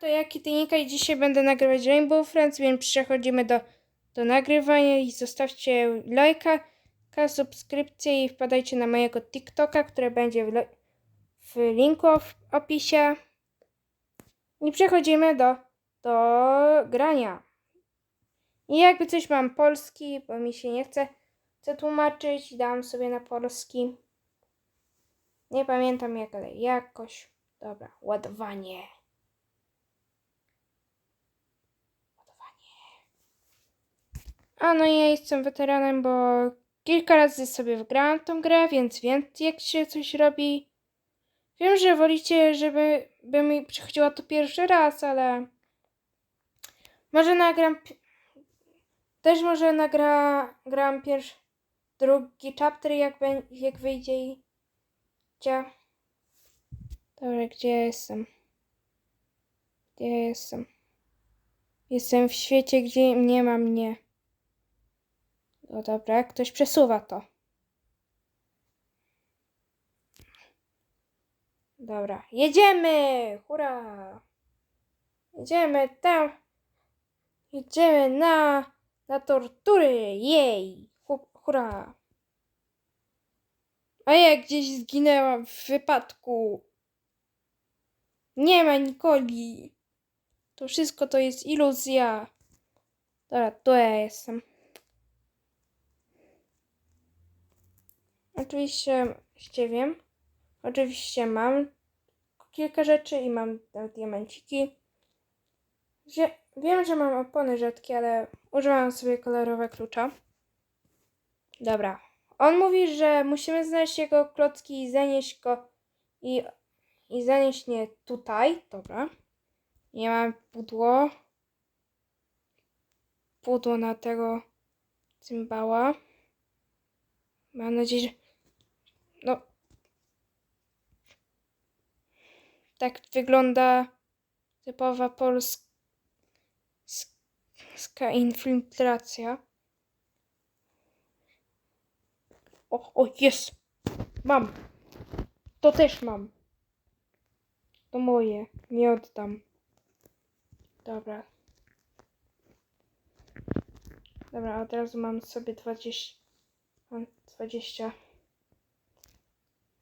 To ja Kitynika i dzisiaj będę nagrywać Rainbow Friends, więc przechodzimy do, do nagrywania i zostawcie lajka, ka, subskrypcję i wpadajcie na mojego TikToka, które będzie w, w linku w opisie. I przechodzimy do, do grania. I jakby coś mam polski, bo mi się nie chce, chce tłumaczyć, dam sobie na polski. Nie pamiętam jak, ale jakoś. Dobra, ładowanie. A no ja jestem weteranem, bo kilka razy sobie wygrałam tą grę, więc wiem jak się coś robi. Wiem, że wolicie, żeby by mi przychodziło to pierwszy raz, ale może nagram też może nagra gram pierwszy drugi chapter jak, bę- jak wyjdzie i gdzie Dobra, gdzie ja jestem? Gdzie ja jestem? Jestem w świecie, gdzie nie ma mnie. No dobra, ktoś przesuwa to. Dobra, jedziemy! Hurra! Jedziemy tam. Jedziemy na, na tortury. Jej! Hu- Hurra! A ja gdzieś zginęłam w wypadku. Nie ma Nikoli. To wszystko to jest iluzja. Dobra, tu ja jestem. Oczywiście, oczywiście wiem. Oczywiście mam kilka rzeczy i mam diamenciki. Wie, wiem, że mam opony rzadkie, ale używam sobie kolorowe klucza. Dobra. On mówi, że musimy znaleźć jego klocki i zanieść go i, i zanieść je tutaj. Dobra. Nie mam pudło. Pudło na tego cymbała. Mam nadzieję, że. No. Tak wygląda typowa polska infiltracja. O, o, jest! Mam! To też mam. To moje. Nie oddam. Dobra. Dobra, od razu mam sobie 20. Mam 20.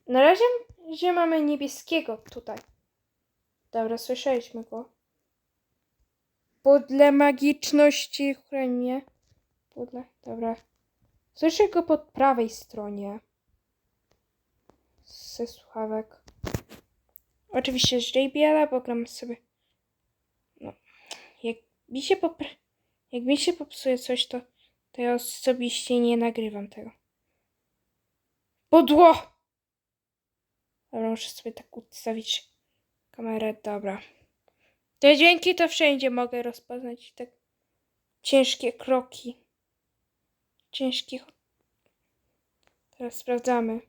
Na razie, że mamy niebieskiego tutaj. Dobra, słyszeliśmy go. Pudle magiczności chronię. Pudle, dobra. Słyszę go po prawej stronie. Ze słuchawek. Oczywiście JBL, bo gram sobie. No. Jak mi się popra... Jak mi się popsuje coś, to, to ja osobiście nie nagrywam tego. Podło! Dobra, muszę sobie tak ustawić kamerę. Dobra. Te dźwięki to wszędzie mogę rozpoznać. Tak ciężkie kroki. Ciężkie. Teraz sprawdzamy.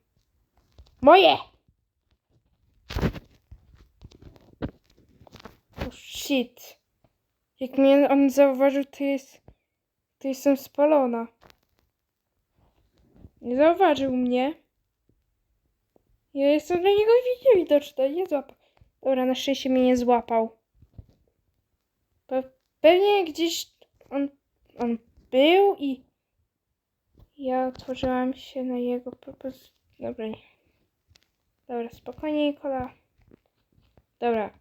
Moje! Oh shit. Jak mnie on zauważył, to jest. To jestem spalona. Nie zauważył mnie. Ja jestem dla niego niewidoczna, nie złapał. Dobra, na szczęście mnie nie złapał. Pe- pewnie gdzieś on, on był i ja otworzyłam się na jego propozycję. Dobra, nie. Dobra, spokojnie, Nikola. Dobra.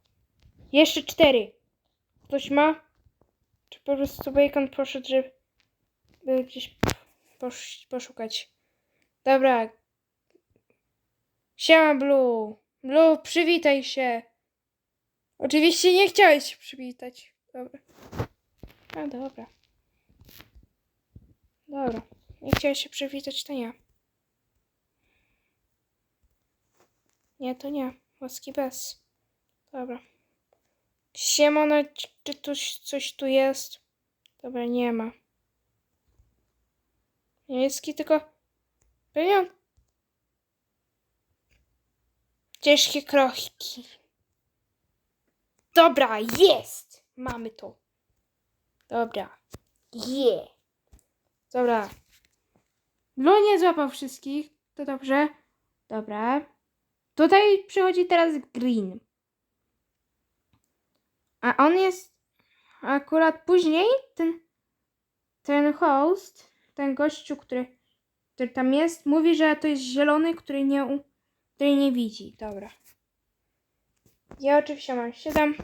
Jeszcze cztery. Ktoś ma? Czy po prostu Bacon poszedł, żeby gdzieś posz, poszukać? Dobra. Siema, Blue. Blue, przywitaj się. Oczywiście nie chciałeś się przywitać. Dobra. A, dobra. Dobra. Nie chciałeś się przywitać, to nie. Nie, to nie. Łaski bez. Dobra. Siemona, czy, tu coś tu jest? Dobra, nie ma. Niemiecki tylko... Pewnie on- Ciężkie kroki. Dobra, jest! Mamy to. Dobra. Je. Dobra. Blue nie złapał wszystkich. To dobrze. Dobra. Tutaj przychodzi teraz green. A on jest akurat później, ten, ten host, ten gościu, który, który tam jest, mówi, że to jest zielony, który nie, który nie widzi. Dobra. Ja oczywiście mam 7.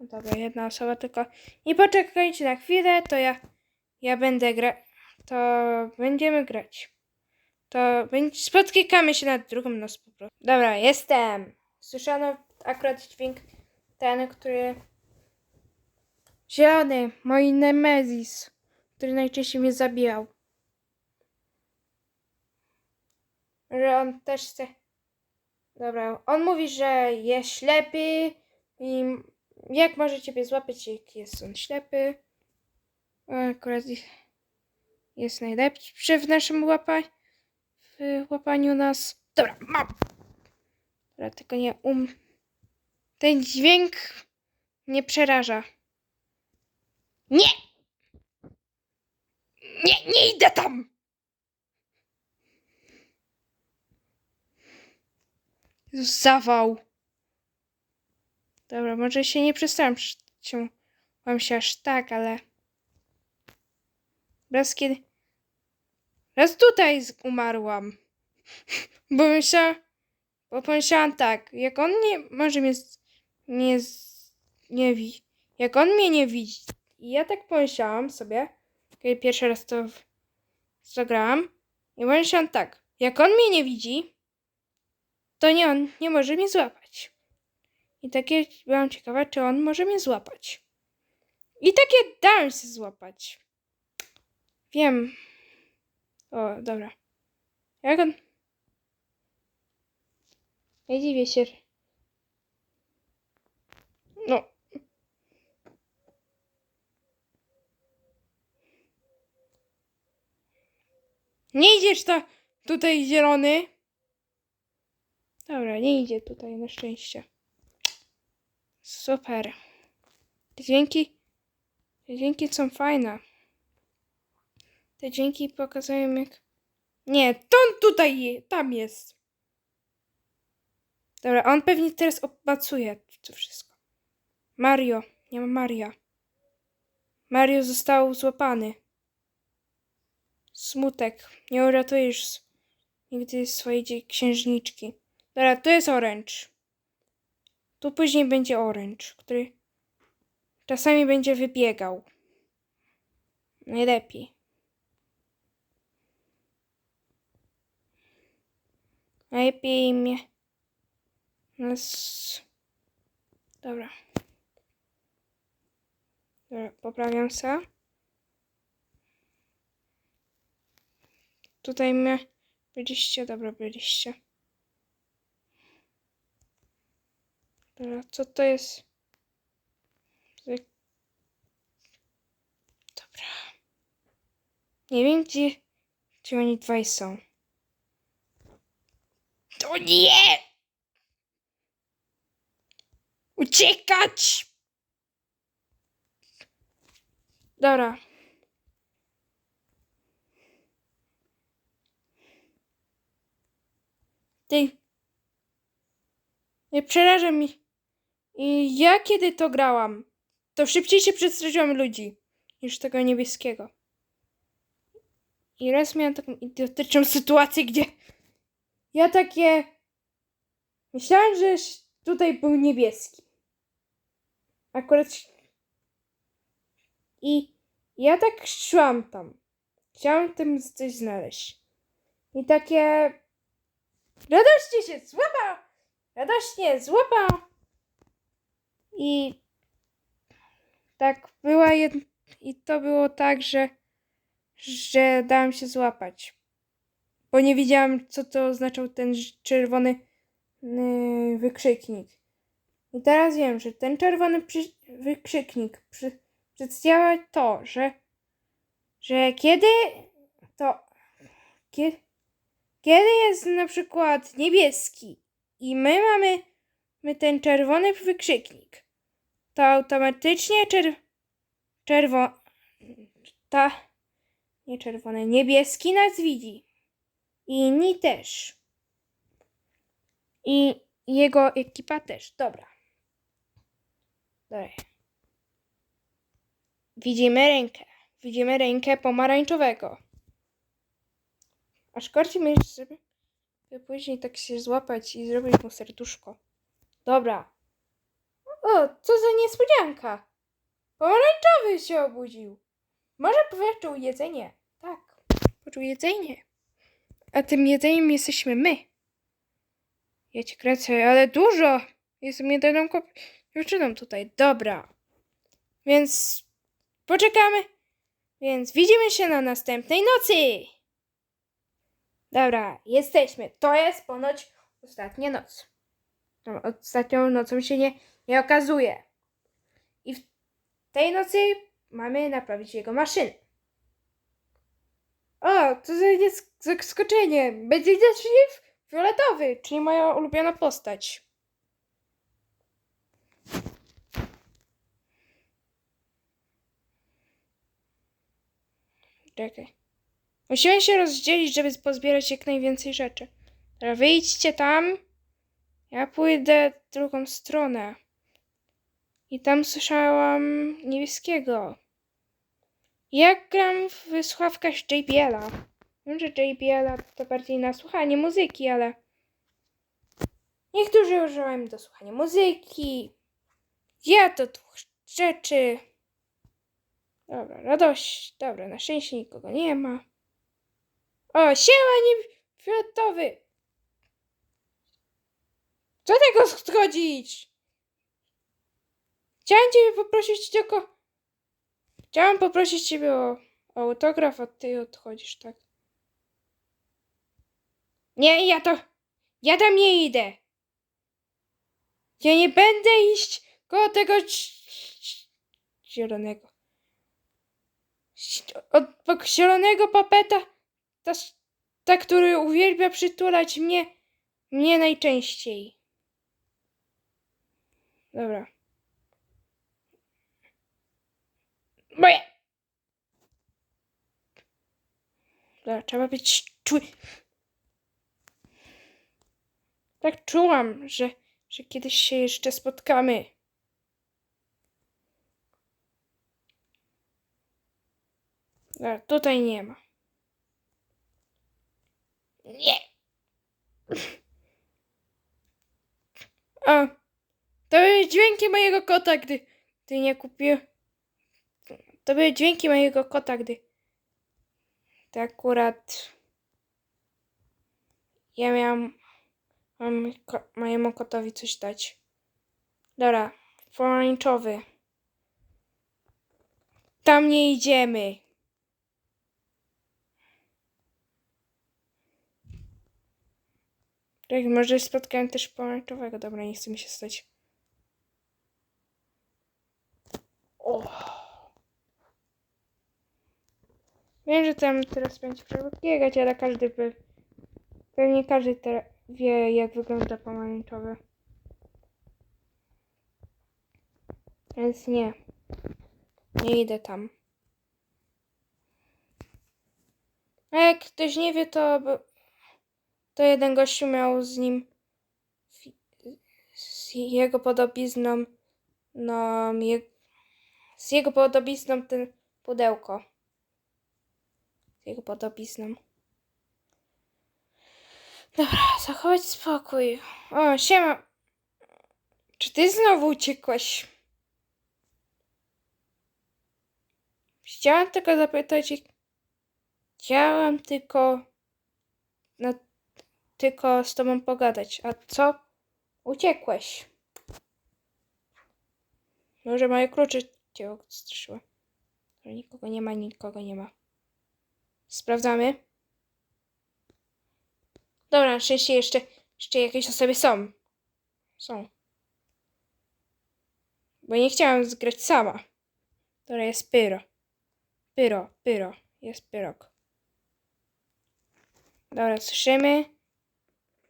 No dobra, jedna osoba tylko. I poczekajcie na chwilę, to ja, ja będę grać. To będziemy grać. To będzie, spotykamy się na drugą noc po prostu. Dobra, jestem. Słyszano akurat dźwięk ten, który... Zielony, mój Nemezis, który najczęściej mnie zabijał. Że on też chce... Dobra, on mówi, że jest ślepy i jak może ciebie złapać, jak jest on ślepy. Akurat jest najlepszy w naszym łapaniu, w łapaniu nas. Dobra, mam. Dobra, tylko nie um... Ten dźwięk mnie przeraża. Nie! Nie, nie idę tam! Zawał. Dobra, może się nie przestałem się, wam się aż tak, ale... Raz kiedy... Raz tutaj umarłam. Bo myślałam... Bo pomyślałam tak, jak on nie może mnie... Nie... Nie wi... Jak on mnie nie widzi... I ja tak pomyślałam sobie, kiedy pierwszy raz to zagrałam. I pomyślałam tak, jak on mnie nie widzi, to nie on nie może mnie złapać. I takie byłam ciekawa, czy on może mnie złapać. I takie dałem się złapać. Wiem. O, dobra. Jak on... Nie dziwię się. No. Nie idziesz ta tutaj zielony. Dobra, nie idzie tutaj na szczęście. Super. Te dźwięki, te dźwięki są fajne. Te dźwięki pokazują jak... Nie, to on tutaj, tam jest. Dobra, on pewnie teraz obmacuje to wszystko. Mario, nie ma Maria. Mario został złapany. Smutek. Nie uratujesz nigdy swojej księżniczki. Dobra, to jest orange. Tu później będzie orange, który czasami będzie wybiegał. Najlepiej. Najlepiej mnie. Nas... Dobra. Dobra, poprawiam się. Tutaj mnie byliście, dobra, byliście. Dobra, co to jest? Dobra. Nie wiem, gdzie, gdzie oni dwaj są. To nie! Uciekać! Dobra. Ty. Nie przeraża mi. I ja kiedy to grałam, to szybciej się przestraszyłam ludzi niż tego niebieskiego. I raz miałam taką idiotyczną sytuację, gdzie ja takie myślałam, że tutaj był niebieski. Akurat i ja tak szłam tam. Chciałam tam coś znaleźć. I takie radośnie się złapał. Radośnie złapał. I tak była jed... I to było tak, że że dałam się złapać. Bo nie wiedziałam, co to oznaczał ten czerwony yy, wykrzyknik. I teraz wiem, że ten czerwony przy... wykrzyknik przy... przedstawia to, że że kiedy to kiedy, kiedy jest na przykład niebieski i my mamy my ten czerwony wykrzyknik, to automatycznie czer, czerwo ta nie czerwony, niebieski nas widzi. I inni też. I jego ekipa też. Dobra. Dobra. Widzimy rękę. Widzimy rękę pomarańczowego. Aż korci mi, żeby by później tak się złapać i zrobić mu serduszko. Dobra. O, co za niespodzianka. Pomarańczowy się obudził. Może poczuł jedzenie. Tak, poczuł jedzenie. A tym jedzeniem jesteśmy my. Ja cię kręcę, ale dużo. Jestem jedyną dziewczyną tutaj. Dobra. Więc poczekamy. Więc widzimy się na następnej nocy. Dobra, jesteśmy. To jest ponoć ostatnia noc. No, Ostatnią nocą się nie, nie okazuje. I w tej nocy mamy naprawić jego maszynę. O, to za zaskoczenie. Będzie też fioletowy, czyli moja ulubiona postać. Czekaj. Musimy się rozdzielić, żeby pozbierać jak najwięcej rzeczy. Wyjdźcie tam. Ja pójdę drugą stronę. I tam słyszałam niebieskiego. Ja gram w słuchawkach JBL-a. Wiem, że JBL-a to bardziej na słuchanie muzyki, ale niektórzy używają do słuchania muzyki. Ja do dwóch rzeczy. Dobra, radość. Dobra, na szczęście nikogo nie ma. O, siema nie. Co tego schodzić? Chciałem ciebie poprosić tylko... Chciałam poprosić ciebie o, autograf, a ty odchodzisz, tak? Nie, ja to... Ja tam nie idę. Ja nie będę iść koło tego zielonego. Od zielonego papeta, ta, ta, który uwielbia przytulać mnie, mnie najczęściej. Dobra. Moje! Dobra, trzeba być. Tak czułam, że, że kiedyś się jeszcze spotkamy. Dobra, tutaj nie ma. Nie! A, to były dźwięki mojego kota, gdy, gdy nie kupił. To były dźwięki mojego kota, gdy. To akurat. Ja miałam. Mam ko- mojemu kotowi coś dać. Dobra, pomarańczowy. Tam nie idziemy. Tak, może spotkałem też pomarańczowego. Dobra, nie chce mi się stać. O. Wiem, że tam teraz będzie trzeba biegać, ale każdy by... Pewnie każdy wie, jak wygląda pomarańczowy. Więc nie. Nie idę tam. A jak ktoś nie wie, to... To jeden gościu miał z nim... Z jego podobizną... No... Je, z jego podobizną ten pudełko. Jego podobizną. Dobra, zachować spokój. O, siema. Czy ty znowu uciekłaś? Chciałam tylko zapytać. Chciałam tylko. No, tylko z tobą pogadać. A co? Uciekłeś. Może moje klucze cię odstraszyły. Ale Nikogo nie ma, nikogo nie ma. Sprawdzamy. Dobra, na szczęście jeszcze, jeszcze jakieś osoby są. Są. Bo nie chciałam zgrać sama. Dobra, jest pyro. Pyro, pyro. Jest pyrok. Dobra, słyszymy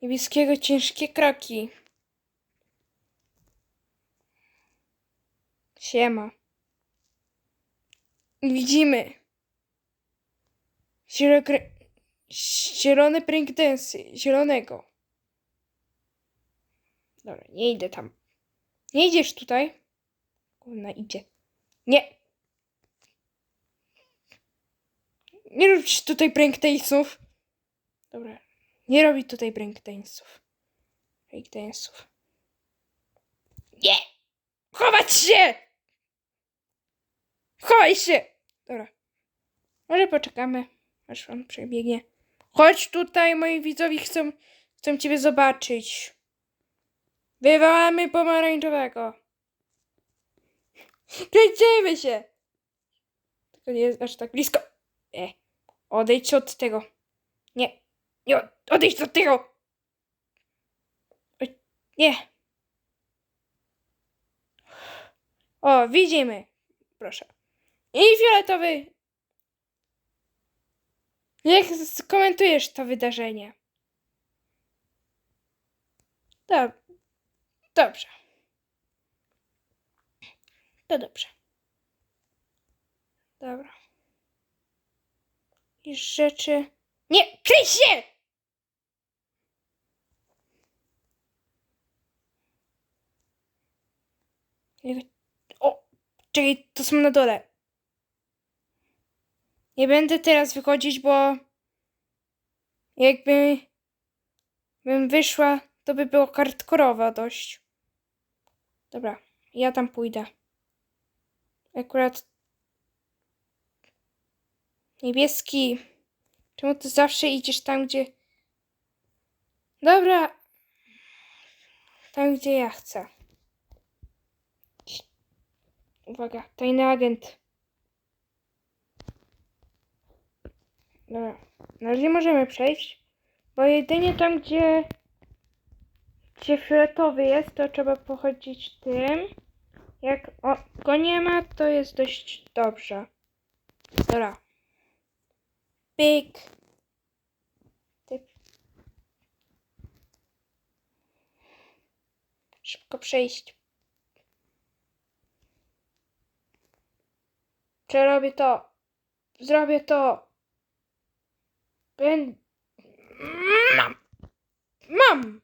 niebieskiego ciężkie kroki. Siema. Widzimy. Zielony breakdance. Zielonego. Dobra, nie idę tam. Nie idziesz tutaj? Kurna, idzie. Nie. Nie robić tutaj breakdance'ów. Dobra. Nie robić tutaj breakdance'ów. Breakdance'ów. Nie! Chować się! Chowaj się! Dobra. Może poczekamy, aż on przebiegnie. Chodź tutaj, moi widzowie chcą, chcą ciebie zobaczyć. Wywołamy pomarańczowego. Kręcimy się! Tylko nie jest aż tak blisko. E, odejdź od tego. Nie, nie, od- odejdź od tego! Nie. O, widzimy. Proszę. I fioletowy. Jak skomentujesz to wydarzenie? Dob dobrze. To dobrze. Dobra. I rzeczy... Nie! Kryj się! O! Czekaj, to są na dole. Nie będę teraz wychodzić, bo jakby bym wyszła, to by było hardkorowa dość. Dobra, ja tam pójdę. Akurat niebieski. Czemu ty zawsze idziesz tam, gdzie. Dobra. Tam, gdzie ja chcę. Uwaga, tajny agent. Dobra. Na razie możemy przejść, bo jedynie tam, gdzie, gdzie fioletowy jest, to trzeba pochodzić tym. Jak o, go nie ma, to jest dość dobrze. Dobra. Pyk. Typ. Szybko przejść. Czy robię to? Zrobię to. Będę... Mam. Mam.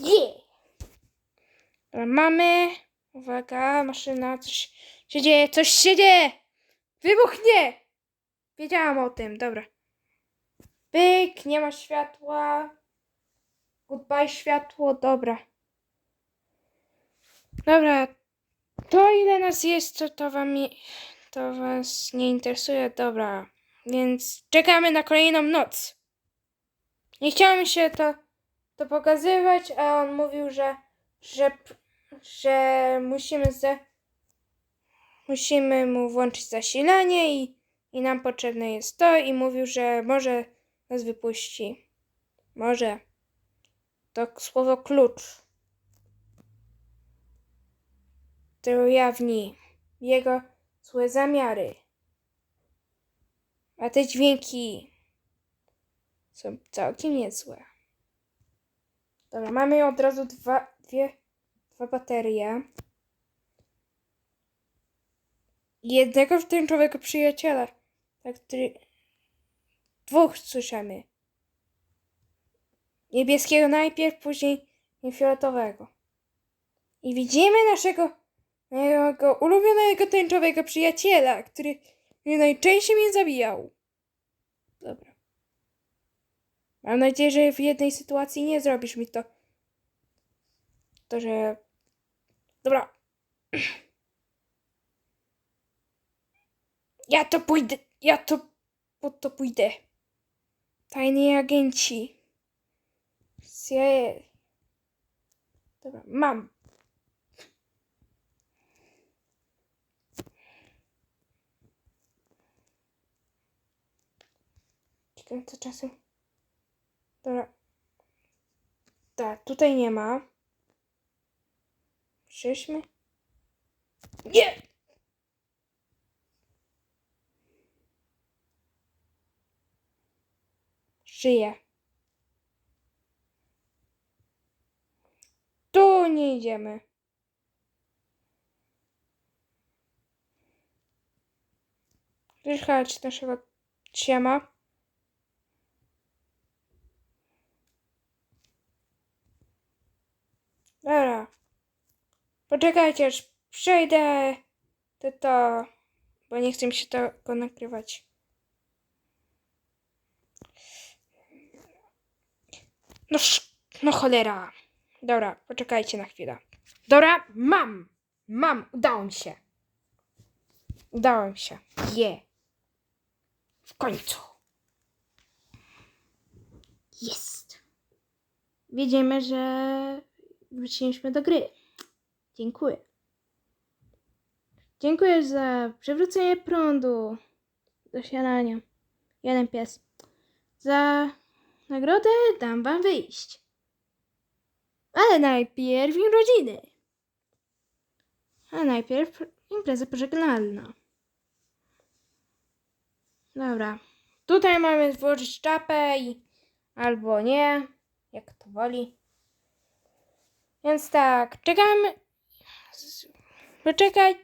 Yeah. Dobra, mamy. Uwaga, maszyna, coś się dzieje, coś się dzieje! Wybuchnie! Wiedziałam o tym, dobra. Pyk, nie ma światła. Goodbye światło, dobra. Dobra, to ile nas jest, to, to wam nie, to was nie interesuje, dobra. Więc czekamy na kolejną noc. Nie chciałem się to, to pokazywać, a on mówił, że, że, że musimy ze, musimy mu włączyć zasilanie i, i nam potrzebne jest to i mówił, że może nas wypuści. Może. To słowo klucz. To ujawni jego złe zamiary. A te dźwięki są całkiem niezłe. Dobra, mamy od razu dwa, dwie, dwa baterie. Jednego tęczowego przyjaciela, tak, który... Dwóch słyszymy. Niebieskiego najpierw, później fioletowego. I widzimy naszego, naszego ulubionego tęczowego przyjaciela, który który najczęściej mnie zabijał. Dobra. Mam nadzieję, że w jednej sytuacji nie zrobisz mi to. To, że. Dobra. Ja to pójdę. Ja to. Po to pójdę. Tajni agenci. CIA. Dobra, mam. Co czasem. Dobra. Tak, tutaj nie ma. Przyszmy. Nie! Żyje. Tu nie idziemy. Wyjechać naszego ciema. Dobra. Poczekajcie, aż przejdę to to, bo nie chcę mi się tego nakrywać. No, no cholera. Dobra, poczekajcie na chwilę. Dobra, mam! Mam! Udało mi się. Udało mi się. Je. Yeah. W końcu. Jest. Widzimy, że wróciliśmy do gry. Dziękuję. Dziękuję za przywrócenie prądu do śniadania. Jeden pies. Za nagrodę dam wam wyjść. Ale najpierw urodziny. A najpierw impreza pożegnalna. Dobra. Tutaj mamy włożyć czapę i albo nie, jak to woli. Więc tak, czekamy. Poczekaj.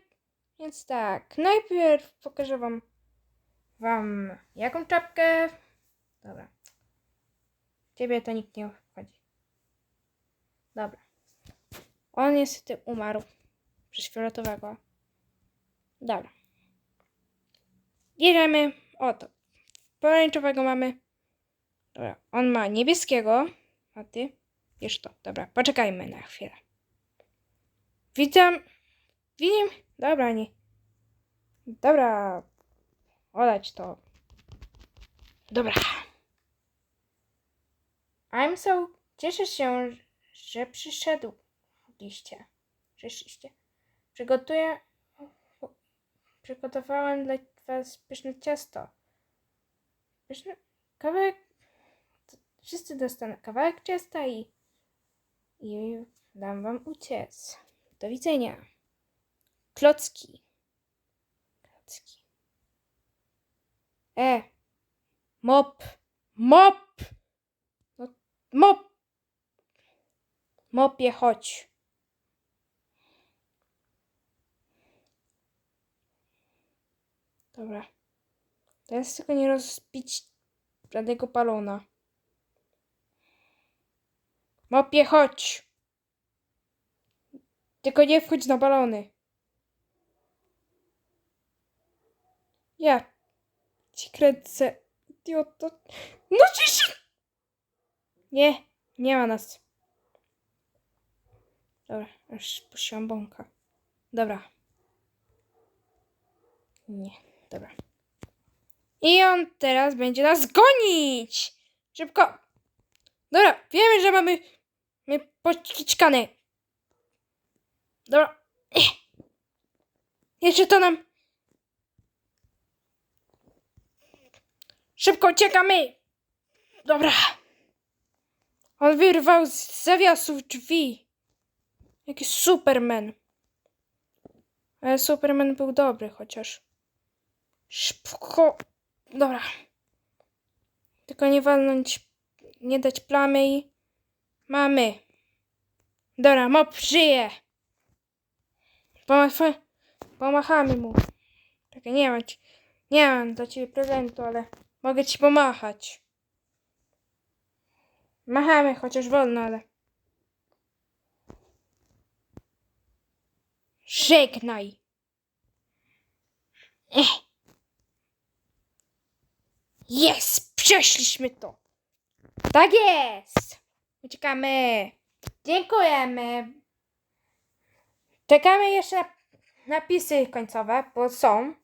Więc tak, najpierw pokażę wam wam jaką czapkę. Dobra. Ciebie to nikt nie obchodzi. Dobra. On niestety umarł przez fioletowego. Dobra. Bierzemy. Oto. Pomarańczowego mamy. Dobra. On ma niebieskiego. A ty? Wiesz to. Dobra. Poczekajmy na chwilę. Witam. Widzim. Dobra, nie. Dobra. Olać to. Dobra. I'm so... Cieszę się, że przyszedłliście. Przyszliście. Przygotuję... Przygotowałem dla was pyszne ciasto. Pyszne... Kawałek... Wszyscy dostaną kawałek ciasta i... I dam wam uciec. Do widzenia. Klocki. Klocki. E. Mop. Mop. No, mop. Mopie, chodź. Dobra. Teraz tylko nie rozbić żadnego balona. Mopie, chodź. Tylko nie wchodź na balony. Ja ci kręcę. Idioto. No cisz! Nie, nie ma nas. Dobra, już puściłam bąka. Dobra. Nie, dobra. I on teraz będzie nas gonić! Szybko! Dobra, wiemy, że mamy my poćkiczkane. Dobra. Jeszcze to nam Szybko uciekamy! Dobra. On wyrwał z zawiasów drzwi. Jaki Superman. Ale Superman był dobry chociaż. Szybko. Dobra. Tylko nie walnąć, nie dać plamy i... Mamy. Dobra, mop żyje. Pomach... Pomachamy mu. Nie mam ci... Nie mam dla ciebie prezentu, ale mogę ci pomachać. Machamy, chociaż wolno, ale... Żegnaj. Jest! Przeszliśmy to! Tak jest! Uciekamy! Dziękujemy! Czekamy jeszcze na napisy końcowe, bo są.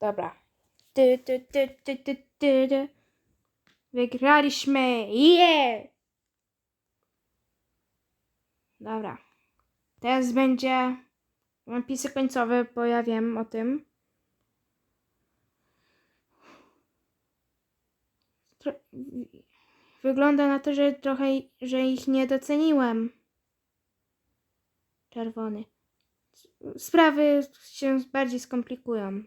Dobra. Ty, ty, ty, ty, ty, ty, ty. Wygraliśmy! Yeah! Dobra. Teraz będzie napisy końcowe, bo ja wiem o tym. Wygląda na to, że trochę, że ich nie doceniłem. Czerwony. Sprawy się bardziej skomplikują.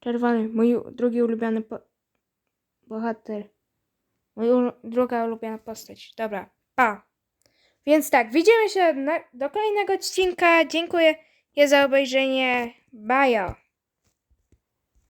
Czerwony, mój drugi ulubiony po- bohater. Ulu- druga ulubiona postać. Dobra, pa. Więc tak, widzimy się do kolejnego odcinka. Dziękuję za obejrzenie. Bajo.